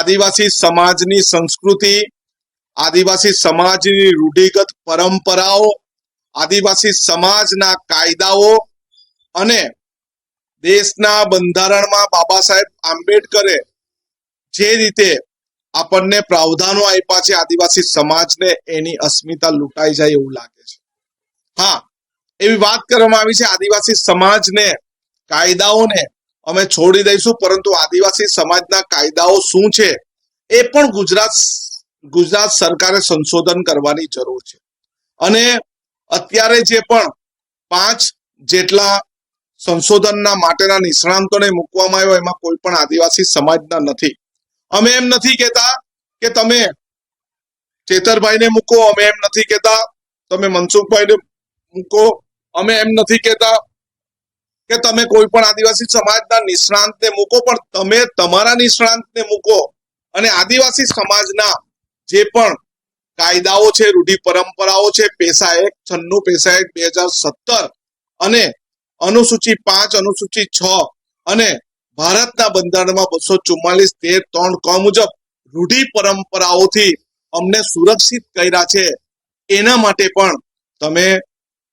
આદિવાસી સમાજની સંસ્કૃતિ, આદિવાસી સમાજની રૂઢિગત પરંપરાઓ, આદિવાસી સમાજના કાયદાઓ અને દેશના બંધારણમાં બાબા સાહેબ આંબેડકરે જે રીતે આપણને પ્રાવધાનો આપ્યા છે આદિવાસી સમાજને, એની અસ્મિતા લૂંટાઈ જાય એવું લાગે છે. હા, એવી વાત કરવામાં આવી છે આદિવાસી સમાજને, કાયદાઓને અમે છોડી દઈશું, પરંતુ આદિવાસી સમાજના કાયદાઓ શું છે એ પણ ગુજરાત ગુજરાત સરકારે સંશોધન કરવાની જરૂર છે. અને અત્યારે જે પણ પાંચ જેટલા સંશોધનના માટેના નિષ્ણાંતોને મૂકવામાં આવ્યો, એમાં કોઈ પણ આદિવાસી સમાજના નથી. અમે એમ નથી કહેતા કે તમે ચેતરભાઈને મૂકો, અમે એમ નથી કહેતા, તમે મનસુખભાઈને મૂકો, અમે એમ નથી કહેતા કે તમે કોઈ પણ આદિવાસી સમાજના નિષ્ણાંતને મૂકો, પણ તમે તમારા નિષ્ણાંતને મૂકો. અને આદિવાસી સમાજના જે પણ કાયદાઓ છે રૂઢિ પરંપરાઓ છે, પેશા એક, છન્નું પેશા એક, બે હજાર સત્તર અને અનુસૂચિ પાંચ, અનુસૂચિ છ અને ભારતના બંધારણમાં બસો ચુમ્માલીસ તેર ત્રણ ક મુજબ રૂઢિ પરંપરાઓથી અમને સુરક્ષિત કર્યા છે. એના માટે પણ તમે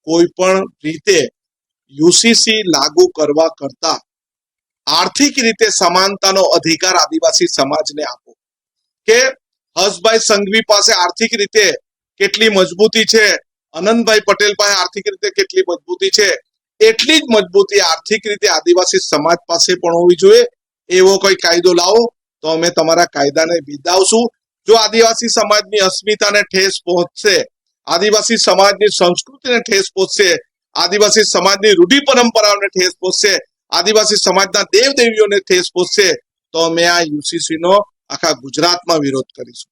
કોઈ પણ રીતે યુસીસી લાગુ કરવા કરતા આર્થિક રીતે સમાનતાનો અધિકાર આદિવાસી સમાજને આપો. કે હસભાઈ સંઘવી પાસે આર્થિક રીતે કેટલી મજબૂતી છે, અનંતભાઈ પટેલ પાસે આર્થિક રીતે કેટલી મજબૂતી છે, એટલી જ મજબૂતી આર્થિક રીતે આદિવાસી સમાજ પાસે પણ હોવી જોઈએ. એવો કોઈ કાયદો લાવો તો અમે તમારા કાયદાને બિદાવશું જો આદિવાસી સમાજની અસ્મિતાને ઠેસ પહોંચશે, આદિવાસી સમાજની સંસ્કૃતિને ઠેસ પહોંચશે આદિવાસી સમાજની રૂઢિ પરંપરાઓને ઠેસ પહોંચશે આદિવાસી સમાજના દેવ દેવીઓને ઠેસ પહોંચશે તો અમે આ યુસીસી નો આખા ગુજરાતમાં વિરોધ કરીશું.